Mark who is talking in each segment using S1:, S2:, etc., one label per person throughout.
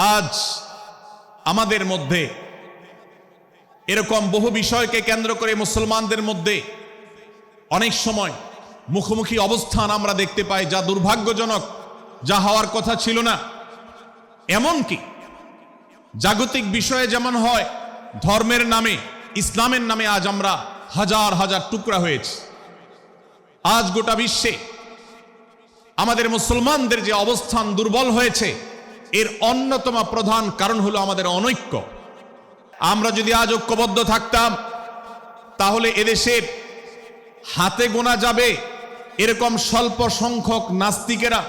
S1: আজ আমাদের মধ্যে এরকম বহু বিষয়কে কেন্দ্র করে মুসলমানদের মধ্যে অনেক সময় মুখোমুখি অবস্থান আমরা দেখতে পাই, যা দুর্ভাগ্যজনক, যা হওয়ার কথা ছিল না। এমনকি জাগতিক বিষয়ে যেমন হয়, ধর্মের নামে, ইসলামের নামে আজ আমরা হাজার হাজার টুকরা হয়েছি। আজ গোটা বিশ্বে আমাদের মুসলমানদের যে অবস্থান দুর্বল হয়েছে এর অন্যতম প্রধান কারণ হলো আমাদের অনৈক্য। আমরা যদি আজ ঐক্যবদ্ধ থাকতাম, তাহলে এদেশের হাতে গোনা যাবে এরকম স্বল্প সংখ্যক নাস্তিকেরা,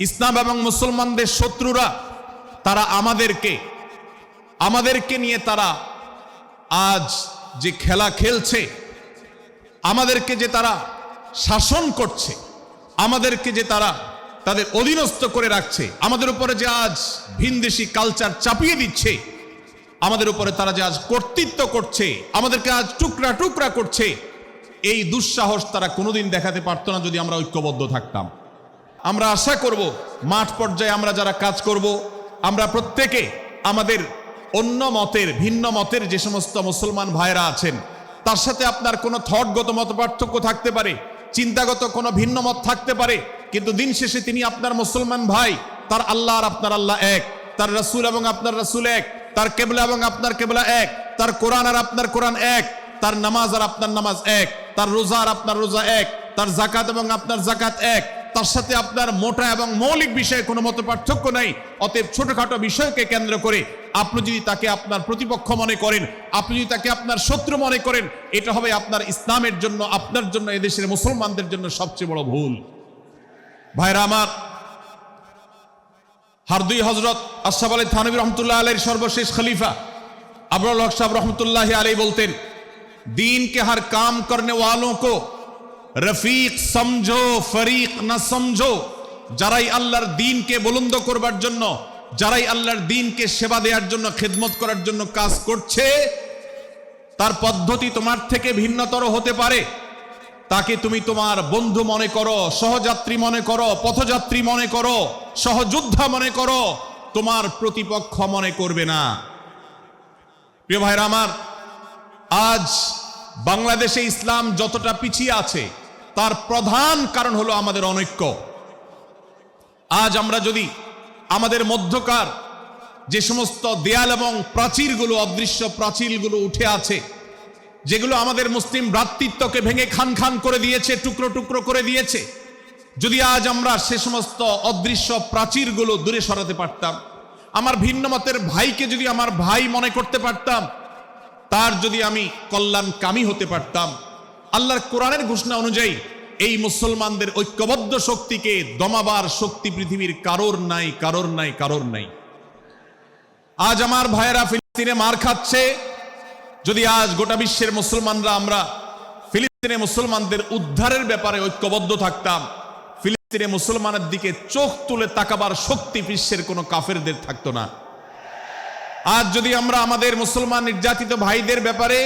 S1: ইসলাম এবং মুসলমানদের শত্রুরা, তারা আমাদেরকে আমাদেরকে নিয়ে তারা আজ যে খেলা খেলছে, আমাদেরকে যে তারা শাসন করছে, আমাদেরকে যে তারা তাদের অধীনস্থ করে রাখছে। আমাদের উপরে যে আজ ভিনদেশি কালচার চাপিয়ে দিচ্ছে, আমাদের উপরে তারা যে আজ কর্তৃত্ব করছে, আমাদেরকে আজ টুকরা টুকরা করছে, এই দুঃসাহস তারা কোনোদিন দেখাতে পারতো না যদি আমরা ঐক্যবদ্ধ থাকতাম। আমরা আশা করব, মাঠ পর্যায়ে আমরা যারা কাজ করব, আমরা প্রত্যেকে আমাদের অন্য মতের, ভিন্ন মতের যে সমস্ত মুসলমান ভাইরা আছেন, তার সাথে আপনার কোনো থটগত মত পার্থক্য থাকতে পারে, চিন্তাগত কোনো ভিন্ন মত থাকতে পারে কিন্তু দিন শেষে তিনি আপনার মুসলমান ভাই, তার আল্লাহ আর আপনার আল্লাহ এক, তার রাসূল এবং আপনার রাসূল এক, তার কেবলা এবং আপনার কেবলা এক, তার কোরআন আর আপনার কোরআন এক, তার নামাজ আর আপনার নামাজ এক, তার রোজা আর আপনার রোজা এক, তার জাকাত এবং আপনার জাকাত এক, তার সাথে আপনার মোটা এবং মৌলিক বিষয়ে কোনো মতো পার্থক্য নাই, অতএব ছোটখাটো বিষয়কে কেন্দ্র করে আপনি যদি তাকে আপনার প্রতিপক্ষ মনে করেন, আপনি যদি তাকে আপনার শত্রু মনে করেন, এটা হবে আপনার ইসলামের জন্য, আপনার জন্য এদেশের মুসলমানদের জন্য সবচেয়ে বড় ভুল। ভাইরা আমার হারদুই হজরত আসাব আলী থানবী রহমতুল্লাহ আলীর সর্বশেষ খলিফা আবরুল হক সাহেব রহমতুল্লাহ আলী বলতেন দিন কে হার কাম করনে রফিক সমঝো, ফরিক না সমঝো। যারাই আল্লাহর দিনকে বুলন্দ করবার জন্য, যারাই আল্লাহর দিনকে সেবা দেওয়ার জন্য, খেদমত করার জন্য কাজ করছে, তার পদ্ধতি তোমার থেকে ভিন্নতর হতে পারে। তাকে তুমি তোমার বন্ধু মনে করো, সহযাত্রী মনে করো, পথযাত্রী মনে করো, সহযোদ্ধা মনে করো, তোমার প্রতিপক্ষ মনে করবে না। প্রিয় ভাইরা আমার, আজ বাংলাদেশে ইসলাম যতটা পিছিয়ে আছে, তার প্রধান কারণ হলো আমাদের অনৈক্য। আজ আমরা যদি আমাদের মধ্যকার যে সমস্ত দেয়াল এবং প্রাচীরগুলো, অদৃশ্য প্রাচীরগুলো উঠে আছে যেগুলো আমাদের মুসলিম ভ্রাতৃত্বকে ভেঙে খান খান করে দিয়েছে, টুকরো টুকরো করে দিয়েছে। যদি আজ আমরা সে সমস্ত অদৃশ্য প্রাচীরগুলো দূরে সরাতে পারতাম, আমার ভিন্ন মতের ভাইকে যদি আমার ভাই মনে করতে পারতাম, তার যদি আমি কল্যাণ কামি হতে পারতাম, আল্লাহর কোরআনের ঘোষণা অনুযায়ী এই মুসলমানদের ঐক্যবদ্ধ শক্তিকে দমাবার শক্তি পৃথিবীর কারোর নাই কারোর নাই কারোর নাই। আজ আমার ভাইয়েরা ফিলিস্তিনে মার খাচ্ছে যদি আজ গোটা বিশ্বের মুসলমানরা আমরা ফিলিস্তিনে মুসলমানদের উদ্ধারের ব্যাপারে ঐক্যবদ্ধ থাকতাম, ফিলিস্তিনে মুসলমানের দিকে চোখ তুলে তাকাবার শক্তি বিশ্বের কোনো কাফেরদের থাকতো না। আজ যদি আমরা আমাদের মুসলমান নির্যাতিত ভাইদের ব্যাপারে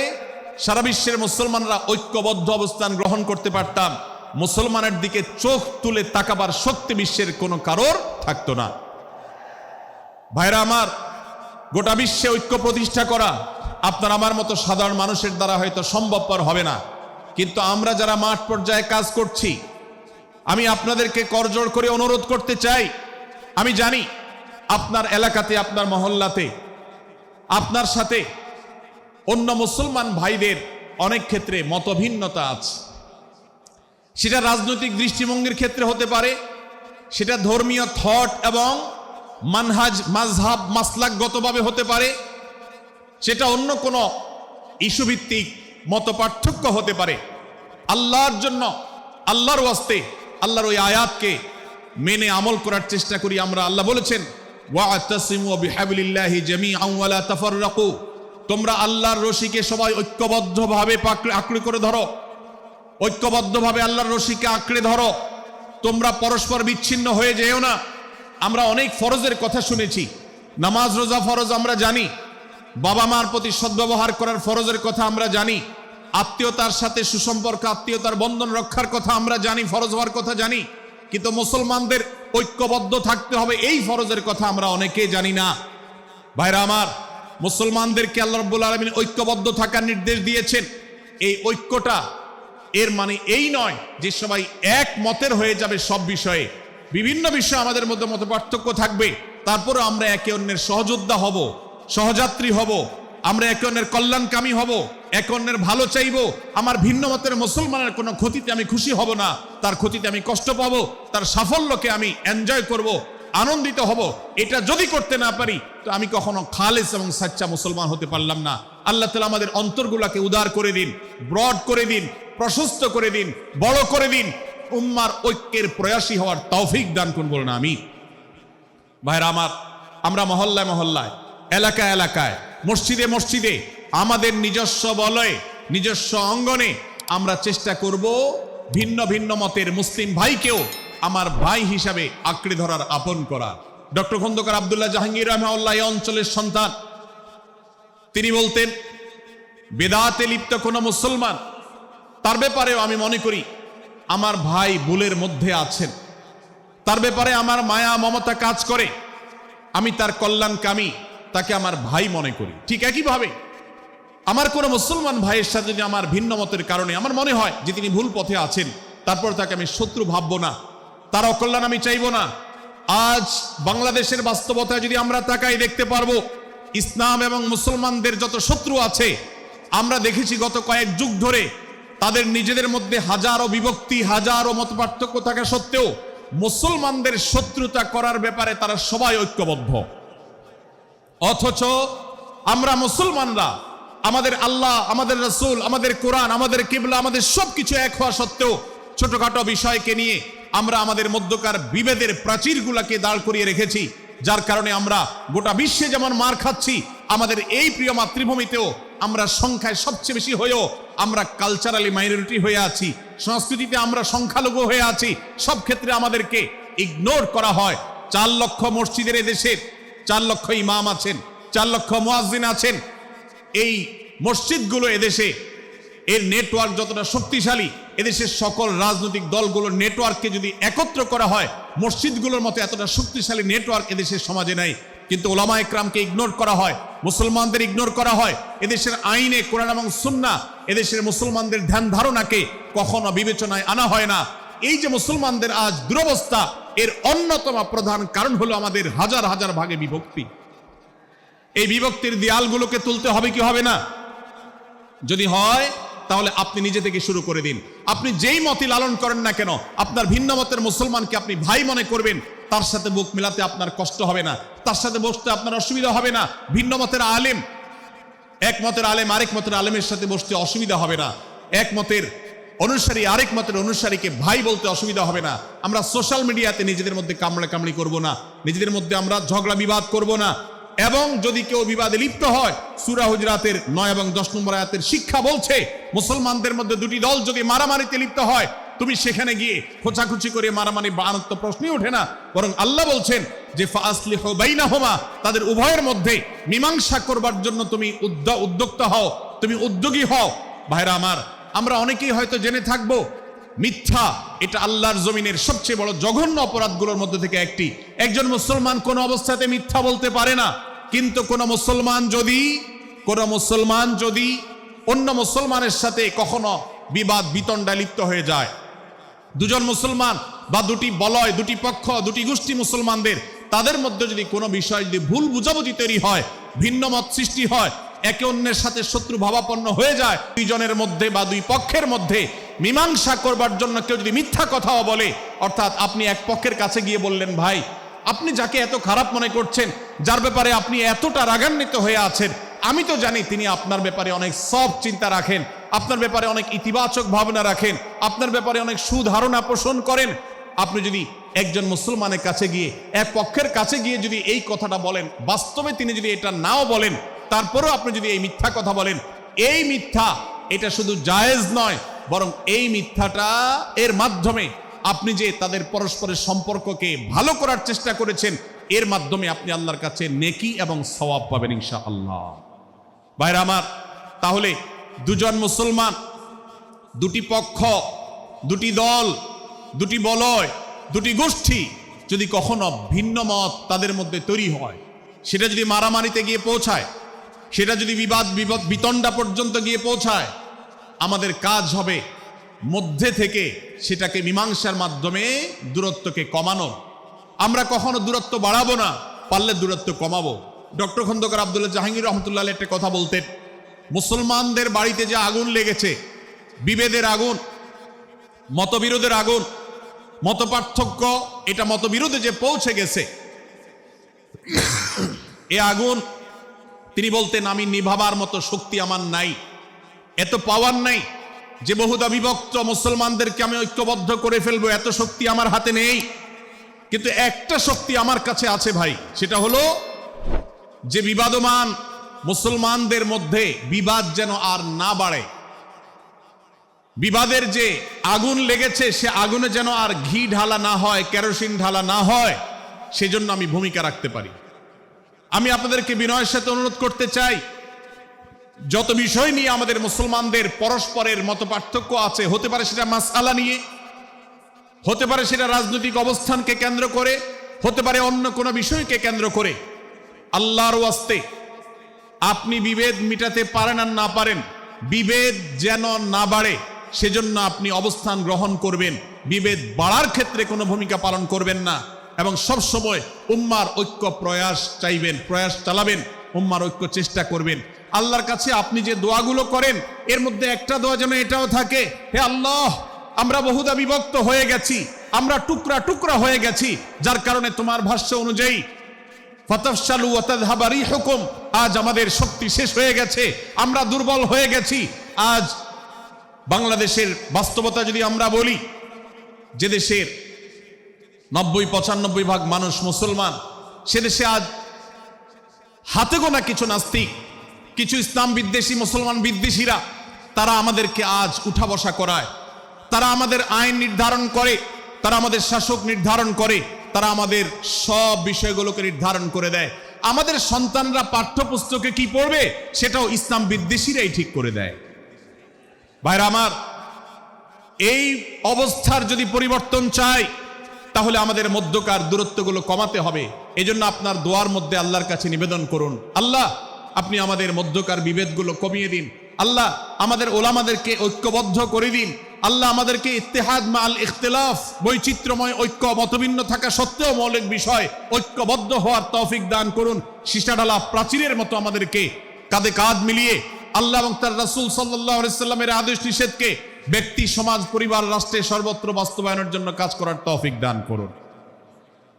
S1: সারা বিশ্বের মুসলমানরা ঐক্যবদ্ধ অবস্থান গ্রহণ করতে পারতাম, মুসলমানের দিকে চোখ তুলে তাকাবার শক্তি বিশ্বের কোনো কারোর থাকতো না। ভাইরা আমার, গোটা বিশ্বে ঐক্য প্রতিষ্ঠা করা আপনার আমার মতো সাধারণ মানুষের দ্বারা হয়তো সম্ভবপর হবে না। কিন্তু আমরা যারা মাঠ পর্যায়ে কাজ করছি, আমি আপনাদেরকে করজোড় করে অনুরোধ করতে চাই। আমি জানি আপনার এলাকাতে, আপনার মহল্লাতে, আপনার সাথে অন্য মুসলমান ভাইদের অনেক ক্ষেত্রে মতভিন্নতা আছে। সেটা রাজনৈতিক দৃষ্টিভঙ্গির ক্ষেত্রে হতে পারে, সেটা ধর্মীয় থট এবং মানহাজ মাঝহাব মাসলাকগতভাবে হতে পারে সেটা অন্য কোনো ইস্যুভিত্তিক মত পার্থক্য হতে পারে। আল্লাহর জন্য, আল্লাহর ওয়াস্তে, আল্লাহর ওই আয়াতকে মেনে আমল করার চেষ্টা করি আমরা। আল্লাহ বলেছেন তোমরা আল্লাহর রশিকে সবাই ঐক্যবদ্ধভাবে আঁকড়ে করে ধরো। ঐক্যবদ্ধভাবে আল্লাহর রশিকে আঁকড়ে ধরো। তোমরা পরস্পর বিচ্ছিন্ন হয়ে যেও না। আমরা অনেক ফরজের কথা শুনেছি। নামাজ, রোজা ফরজ আমরা জানি। বাবা মার প্রতি সদ্ব্যবহার করার ফরজের কথা আমরা জানি। আত্মীয়তার সাথে সুসম্পর্ক, আত্মীয়তার বন্ধন রক্ষার কথা আমরা জানি, ফরজ হওয়ার কথা জানি। কিন্তু মুসলমানদের ঐক্যবদ্ধ থাকতে হবে, এই ফরজের কথা আমরা অনেকে জানি না। ভাইরা আমার, মুসলমানদেরকে আল্লাহ রব্বুল আলমিন ঐক্যবদ্ধ থাকার নির্দেশ দিয়েছেন। এই ঐক্যটা এর মানে এই নয় যে সবাই এক মতের হয়ে যাবে সব বিষয়ে। বিভিন্ন বিষয়ে আমাদের মধ্যে মত পার্থক্য থাকবে। তারপরে আমরা একে অন্যের সহযোদ্ধা হব। সহযাত্রী হব। আমরা একে অন্যের কল্যাণকামী হব। একে অন্যের ভালো চাইব। আমার ভিন্ন মতের মুসলমানের কোনো ক্ষতিতে আমি খুশি হব না। তার ক্ষতিতে আমি কষ্ট পাবো। তার সাফল্যকে আমি এনজয় করব। আনন্দিত হব। এটা যদি করতে না পারি, তো আমি কখনো খালেস এবং সাচ্চা মুসলমান হতে পারলাম না। আল্লাহ তালা আমাদের অন্তরগুলাকে উদার করে দিন ব্রড করে দিন, প্রশস্ত করে দিন, বড় করে দিন। উম্মার ঐক্যের প্রয়াসী হওয়ার তৌফিক দান করুন বলুন আমি ভাইরা আমার, আমরা মহল্লায় মহল্লায় এলাকায় এলাকায়, মসজিদে মসজিদে, আমাদের নিজস্ব বলয়ে, নিজস্ব অঙ্গনে আমরা চেষ্টা করব ভিন্ন ভিন্ন মতের মুসলিম ভাইকেও আমার ভাই হিসাবে আঁকড়ে ধরার আপন করা ডক্টর খন্দকার আবদুল্লাহ জাহাঙ্গীর রহমাউল্লাহ অঞ্চলের সন্তান। তিনি বলতেন, বেদাতে লিপ্ত কোনো মুসলমান, তার ব্যাপারেও আমি মনে করি আমার ভাই বুলের মধ্যে আছেন। তার ব্যাপারে আমার মায়া মমতা কাজ করে। আমি তার কল্যাণকামী তাকে আমার ভাই মনে করি। ঠিক একইভাবে আমার কোনো মুসলমান ভাইয়ের সাথে যদি আমার ভিন্ন মতের কারণে আমার মনে হয় যে তিনি ভুল পথে আছেন, তারপর তাকে আমি শত্রু ভাববো না তার অকল্যাণ আমি চাইব না। আজ বাংলাদেশের বাস্তবতায় যদি আমরা তাকাই দেখতে পারব, ইসলাম এবং মুসলমানদের যত শত্রু আছে, আমরা দেখেছি গত কয়েক যুগ ধরে তাদের নিজেদের মধ্যে হাজারো বিভক্তি, হাজারো মত পার্থক্য থাকা সত্ত্বেও মুসলমানদের শত্রুতা করার ব্যাপারে তারা সবাই ঐক্যবদ্ধ। অথচ আমরা মুসলমানরা, আমাদের আল্লাহ, আমাদের রসুল, আমাদের কোরআন, আমাদের কিবলা, আমাদের সবকিছু এক হওয়া সত্ত্বেও ছোটখাটো বিষয়কে নিয়ে আমরা আমাদের মধ্যকার বিভেদের প্রাচীরগুলাকে দাঁড় করিয়ে রেখেছি, যার কারণে আমরা গোটা বিশ্বে যেমন মার খাচ্ছি, আমাদের এই প্রিয় মাতৃভূমিতেও আমরা সংখ্যায় সবচেয়ে বেশি হয়েও আমরা কালচারালি মাইনরিটি হয়ে আছি, সংস্কৃতিতে আমরা সংখ্যালঘু হয়ে আছি, সব ক্ষেত্রে আমাদেরকে ইগনোর করা হয়। চার লক্ষ মসজিদের দেশের চার লক্ষ ইমাম আছেন, চার লক্ষ মুয়াজ্জিন আছেন। এই মসজিদগুলো এদেশে, এর নেটওয়ার্ক যতটা শক্তিশালী, এদেশের সকল রাজনৈতিক দলগুলোর নেটওয়ার্ককে যদি একত্র করা হয়, মসজিদগুলোর মতো এতটা শক্তিশালী নেটওয়ার্ক এদেশের সমাজে নাই। কিন্তু ওলামা একরামকে ইগনোর করা হয়, মুসলমানদের ইগনোর করা হয়। এদেশের আইনে কোরআন এবং সুন্না, এদেশের মুসলমানদের ধ্যান ধারণাকে কখনো বিবেচনায় আনা হয় না। এই যে মুসলমানদের আজ দুরবস্থা এর অন্যতম প্রধান কারণ হলো আমাদের হাজার হাজার ভাগে বিভক্তি। এই বিভক্তির দেয়ালগুলোকে তুলতে হবে কি হবে না? যদি হয়, তাহলে আপনি নিজে থেকে শুরু করে দিন। আপনি যেই মতি লালন করেন না কেন, আপনার ভিন্ন মতের মুসলমানকে আপনি ভাই মনে করবেন, তার সাথে বুক মিলাতে আপনার কষ্ট হবে না, তার সাথে বসতে আপনার অসুবিধা হবে না, ভিন্ন মতের আলেম, এক মতের আলেম আরেক মতের আলেমের সাথে বসতে অসুবিধা হবে না, এক মতের অনুসারী, আরেক মতের অনুসারীকে ভাই বলতে অসুবিধা হবে না। আমরা সোশ্যাল মিডিয়াতে নিজেদের মধ্যে কামড়া কামড়ি করব না। নিজেদের মধ্যে আমরা ঝগড়া বিবাদ করব না। এবং যদি কেউ বিবাদে লিপ্ত হয়, সুরা হুজরাতের নয় এবং দশ নম্বর আয়াতের শিক্ষা বলছে, মুসলমানদের মধ্যে দুটি দল যদি মারামারিতে লিপ্ত হয়, তুমি সেখানে গিয়ে খোঁচাখুচি করে মারামারি বানানোর তো প্রশ্নই ওঠে না। বরং আল্লাহ বলছেন যে ফাসলি ফাসলিহ বাইনাহুমা, তাদের উভয়ের মধ্যে মীমাংসা করবার জন্য তুমি উদ্য- উদ্যোক্তা হও, তুমি উদ্যোগী হও। ভাইরা আমার আমরা অনেকেই হয়তো জেনে থাকব, মিথ্যা, এটা আল্লাহর জমিনের সবচেয়ে বড় জঘন্য অপরাধগুলোর মধ্যে থেকে একটি। একজন মুসলমান কোন অবস্থাতে মিথ্যা বলতে পারে না, কিন্তু কোন মুসলমান যদি, কোন মুসলমান যদি অন্য মুসলমানের সাথে কখনো বিবাদ বিতণ্ডায় লিপ্ত হয়ে যায়। দুজন মুসলমান বা দুটি বলয়, দুটি পক্ষ, দুটি গোষ্ঠী মুসলমানদের, তাদের মধ্যে যদি কোনো বিষয় যদি ভুল বুঝাবুঝি তৈরি হয়, ভিন্ন মত সৃষ্টি হয় একে অন্যের সাথে শত্রু ভাবাপন্ন হয়ে যায়। দুইজনের মধ্যে বা দুই পক্ষের মধ্যে মীমাংসা করবার জন্য কেউ যদি মিথ্যা কথাও বলে, অর্থাৎ আপনি এক পক্ষের কাছে গিয়ে বললেন, ভাই, আপনি যাকে এত খারাপ মনে করছেন, যার ব্যাপারে আপনি এতটা রাগান্বিত হয়ে আছেন, আমি তো জানি তিনি আপনার ব্যাপারে অনেক সব চিন্তা রাখেন, আপনার ব্যাপারে অনেক ইতিবাচক ভাবনা রাখেন, আপনার ব্যাপারে অনেক সুধারণা পোষণ করেন আপনি যদি একজন মুসলমানের কাছে গিয়ে, এক পক্ষের কাছে গিয়ে যদি এই কথাটা বলেন, বাস্তবে তিনি যদি এটা নাও বলেন, তারপরেও আপনি যদি এই মিথ্যা কথা বলেন, এই মিথ্যা এটা শুধু জায়েজ নয়, বরং এই মিথ্যাটা এর মাধ্যমে আপনি যে তাদের পরস্পরের সম্পর্ককে ভালো করার চেষ্টা করেছেন, এর মাধ্যমে আপনি আল্লাহর কাছে নেকি এবং সওয়াব পাবেন ইনশা আল্লাহ ভাইরা আমার, তাহলে দুজন মুসলমান, দুটি পক্ষ, দুটি দল দুটি বলয় দুটি গোষ্ঠী যদি কখনো ভিন্ন মত তাদের মধ্যে তৈরি হয়, সেটা যদি মারামারিতে গিয়ে পৌঁছায়, সেটা যদি বিবাদ বিবাদ বিতণ্ডা পর্যন্ত গিয়ে পৌঁছায়, আমাদের কাজ হবে মধ্যে থেকে সেটাকে মীমাংসার মাধ্যমে দূরত্বকে কমানো। আমরা কখনো দূরত্ব বাড়াবো না, পারলে দূরত্ব কমাবো। ডক্টর খন্দকার আবদুল্লাহ জাহাঙ্গীর রহমতুল্লাহ একটা কথা বলতেন, মুসলমানদের বাড়িতে যে আগুন লেগেছে, বিভেদের আগুন, মতবিরোধের আগুন মত পার্থক্য এটা মতবিরোধে যে পৌঁছে গেছে। এ আগুন, তিনি বলতেন, আমি নিভাবার মতো শক্তি আমার নাই। এত পাওয়ার নাই যে বহুদা বিভক্ত মুসলমানদেরকে আমি ঐক্যবদ্ধ করে ফেলব। এত শক্তি আমার হাতে নেই। কিন্তু একটা শক্তি আমার কাছে আছে ভাই, সেটা হলো যে বিবাদমান মুসলমানদের মধ্যে বিবাদ যেন আর না বাড়ে। বিবাদের যে আগুন লেগেছে, সে আগুনে যেন আর ঘি ঢালা না হয়, কেরোসিন ঢালা না হয়, সেজন্য আমি ভূমিকা রাখতে পারি। আমি আপনাদেরকে বিনয়ের সাথে অনুরোধ করতে চাই, যত বিষয় নিয়ে আমাদের মুসলমানদের পরস্পরের মত পার্থক্য আছে, হতে পারে সেটা মাসআলা নিয়ে, হতে পারে সেটা রাজনৈতিক অবস্থানকে কেন্দ্র করে, হতে পারে অন্য কোনো বিষয়কে কেন্দ্র করে, আল্লাহর ওয়াস্তে আপনি বিভেদ মিটাতে পারেন আর না পারেন, বিভেদ যেন না বাড়ে সেজন্য আপনি অবস্থান গ্রহণ করবেন। বিভেদ বাড়ার ক্ষেত্রে কোনো ভূমিকা পালন করবেন না। এবং সব সময় উম্মার ঐক্য প্রয়াস চাইবেন, প্রয়াস চালাবেন, উম্মার ঐক্য চেষ্টা করবেন। আল্লাহর কাছে আপনি যে দোয়াগুলো করেন, এর মধ্যে একটা দোয়া যেন এটাও থাকে, হে আল্লাহ, আমরা বহুদা বিভক্ত হয়ে গেছি, আমরা টুকরা টুকরা হয়ে গেছি, যার কারণে তোমার ভাষ্য অনুযায়ী ফতফসালু হুকুম আজ আমাদের শক্তি শেষ হয়ে গেছে, আমরা দুর্বল হয়ে গেছি, আজ বাংলাদেশের বাস্তবতা যদি আমরা বলি, যে দেশের নব্বই পঁচানব্বই ভাগ মানুষ মুসলমান, সে দেশে আজ হাতে গোনা কিছু নাস্তিক, কিছু ইসলাম বিদ্বেষী, মুসলমান বিদ্বেষীরা, তারা আমাদেরকে আজ উঠা বসা করায়। তারা আমাদের আইন নির্ধারণ করে, তারা আমাদের শাসক নির্ধারণ করে, তারা আমাদের সব বিষয়গুলোকে নির্ধারণ করে দেয়। আমাদের সন্তানরা পাঠ্যপুস্তকে কি পড়বে? সেটাও ইসলাম বিদ্বেষীরাই ঠিক করে দেয়। ভাইরা আমার, এই অবস্থার যদি পরিবর্তন চাই, তাহলে আমাদের মধ্যকার দূরত্বগুলো কমাতে হবে। এজন্য আপনার দোয়ার মধ্যে আল্লাহর কাছে নিবেদন করুন। আল্লাহ, আপনি আমাদের মধ্যকার বিভেদগুলো কমিয়ে দিন। আল্লাহ, আমাদের ওলামাদেরকে ঐক্যবদ্ধ করে দিন। আল্লাহ, আমাদেরকে ইত্তেহাদ মাল ইখতিলাফ, বৈচিত্র্যময় ঐক্য মতভিন্ন থাকা সত্ত্বেও মৌলিক বিষয় ঐক্যবদ্ধ হওয়ার তৌফিক দান করুন। সীসাডালা প্রাচীরের মতো আমাদেরকে কাঁধে কাঁধ মিলিয়ে আল্লাহ এবং তার রাসুল সাল্লাহামের আদেশ নিষেধকে ব্যক্তি, সমাজ, পরিবার, রাষ্ট্রে সর্বত্র বাস্তবায়নের জন্য কাজ করার তফিক দান করুন।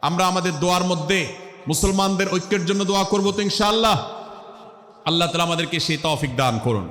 S1: আমরা আমাদের দোয়ার মধ্যে মুসলমানদের ঐক্যের জন্য দোয়া করব তো ইনশাআল্লাহ। আল্লাহ তালা আমাদেরকে সেই তফিক দান করুন।